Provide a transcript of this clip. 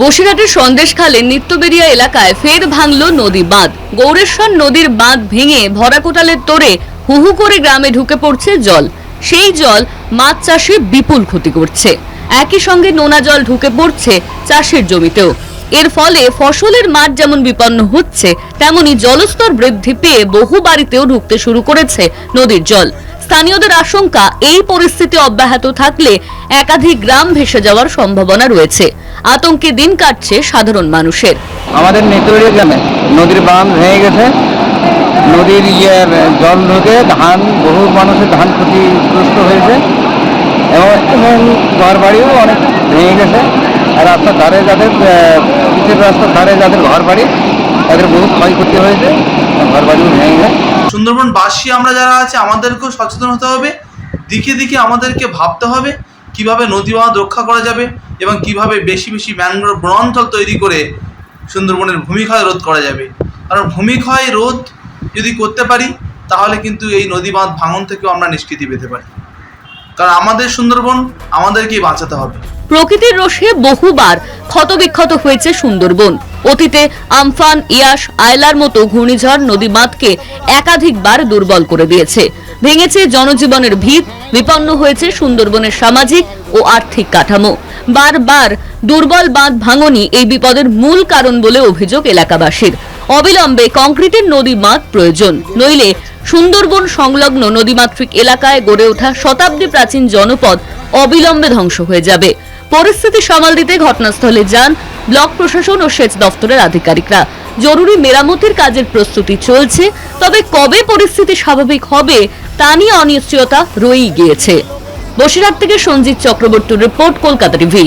বসিরহাটের সন্দেশখালে নিত্যবেরিয়া এলাকায় ফের ভাঙল নদী বাঁধ। গৌরেশ্বর নদীর বাঁধ ভেঙে ভরাকোটালের তোরে হুহু করে গ্রামে ঢুকে পড়ছে জল। সেই জল মাছ চাষে বিপুল ক্ষতি করছে। একই সঙ্গে নোনা জল ঢুকে পড়ছে চাষের জমিতেও। এর ফলে ফসলের মাঠ যেমন বিপন্ন হচ্ছে, তেমনি জলস্তর বৃদ্ধি পেয়ে বহু বাড়িতেও ঢুকতে শুরু করেছে নদীর জল। স্থানীয়দের আশঙ্কা, এই পরিস্থিতি অব্যাহত থাকলে একাধিক গ্রাম ভেসে যাওয়ার সম্ভাবনা রয়েছে। আতঙ্কে দিন কাটছে সাধারণ মানুষের। আমাদের নেতুড়ি গ্রামে নদীর বাঁধ ভেঙে গেছে। নদীর ইয়ে জল ঢুকে ধান, বহু মানুষের ধান ক্ষতিগ্রস্ত হয়েছে। এবং ঘর বাড়িও অনেক ভেঙে গেছে। রাস্তার ধারে যাদের পিচের রাস্তার ধারে যাদের ঘর বাড়ি তাদের বহু ক্ষয়ক্ষতি হয়েছে। ঘর বাড়িও ভেঙে গেছে। সুন্দরবন বাসী আমরা যারা আছে, আমাদেরকেও সচেতন হতে হবে। দিকে দিকে আমাদেরকে ভাবতে হবে, কীভাবে নদী বাঁধ রক্ষা করা যাবে এবং কীভাবে বেশি বেশি ম্যানগ্রোভ বনাঞ্চল তৈরি করে সুন্দরবনের ভূমিক্ষয় রোধ করা যাবে। কারণ ভূমিক্ষয় রোধ যদি করতে পারি, তাহলে কিন্তু এই নদী বাঁধ ভাঙন থেকেও আমরা নিষ্কৃতি পেতে পারি। কারণ আমাদের সুন্দরবন আমাদেরকেই বাঁচাতে হবে। প্রকৃতির রোষে বহুবার ক্ষতবিক্ষত হয়েছে সুন্দরবন। অতীতে আমফান ইয়াস আয়লার মতো ঘূর্ণিঝড় নদী বাঁধকে একাধিকবার দুর্বল করে দিয়েছে। ভেঙেছে জনজীবনের ভিত, বিপন্ন হয়েছে সুন্দরবনের সামাজিক ও আর্থিক কাঠামো। বারবার দুর্বল বাঁধ ভাঙনই এই বিপদের মূল কারণ বলে অভিযোগ এলাকাবাসীর। অবিলম্বে কংক্রিটের নদী বাঁধ প্রয়োজন, নইলে সুন্দরবন সংলগ্ন নদীমাতৃক এলাকায় গড়ে ওঠা শতাব্দী প্রাচীন জনপদ অবিলম্বে ধ্বংস হয়ে যাবে। পরিস্থিতি সামাল দিতে ঘটনাস্থলে যান ব্লক প্রশাসন ও সেচ দফতরের আধিকারিকরা। জরুরি মেরামতির কাজের প্রস্তুতি চলছে, তবে কবে পরিস্থিতি স্বাভাবিক হবে তা নিয়ে অনিশ্চয়তা রয়েই গিয়েছে। বসিরহাট থেকে সঞ্জিত চক্রবর্তীর রিপোর্ট, কলকাতা টিভি।